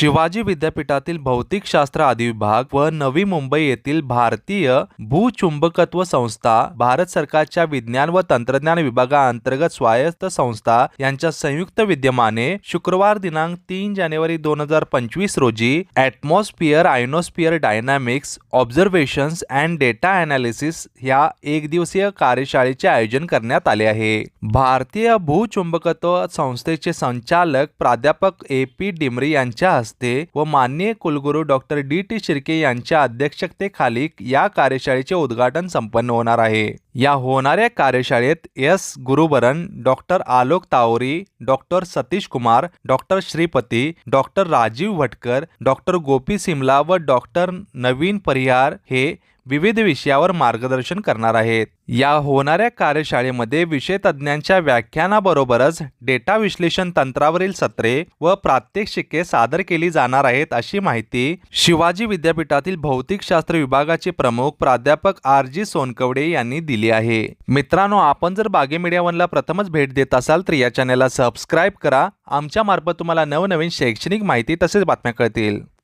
शिवाजी विद्यापीठातील भौतिकशास्त्र अधिविभाग व नवी मुंबई येथील भारतीय भूचुंबकत्व संस्था भारत सरकारच्या विज्ञान व तंत्रज्ञान विभागाअंतर्गत स्वायत्त संस्था यांच्या संयुक्त विद्यमाने शुक्रवार दिनांक तीन जानेवारी दोन हजार पंचवीस रोजी atmosphere ionosphere dynamics observations and data analysis ह्या एक दिवसीय कार्यशाळेचे आयोजन करण्यात आले आहे. भारतीय भूचुंबकत्व संस्थेचे संचालक प्राध्यापक ए पी डिमरी यांच्या हस्ते व माननीय कुलगुरू डॉक्टर डी. टी. शिर्के यांच्या अध्यक्षतेखाली या कार्यशाळेचे उद्घाटन संपन्न होणार आहे. या होणाऱ्या कार्यशाळेत S. Gurubaran doctor Alok Tawari doctor Satish Kumar doctor Shripati doctor Rajeev Bhatkar doctor Gopi Simla व डॉक्टर नवीन परिहार हे विविध विषयावर मार्गदर्शन करणार आहेत. या होणाऱ्या कार्यशाळेमध्ये विषय तज्ज्ञांच्या व्याख्यानाबरोबरच डेटा विश्लेषण तंत्रावरील सत्रे व प्रात्यक्षिके सादर केली जाणार आहेत अशी माहिती शिवाजी विद्यापीठातील भौतिकशास्त्र विभागाचे प्रमुख प्राध्यापक आर जी सोनकवडे यांनी दिली आहे. मित्रांनो आपण जर बागे मीडिया वनला प्रथमच भेट देत असाल तर या चॅनलला सबस्क्राईब करा. आमच्या मार्फत तुम्हाला नवनवीन शैक्षणिक माहिती तसेच बातम्या कळतील.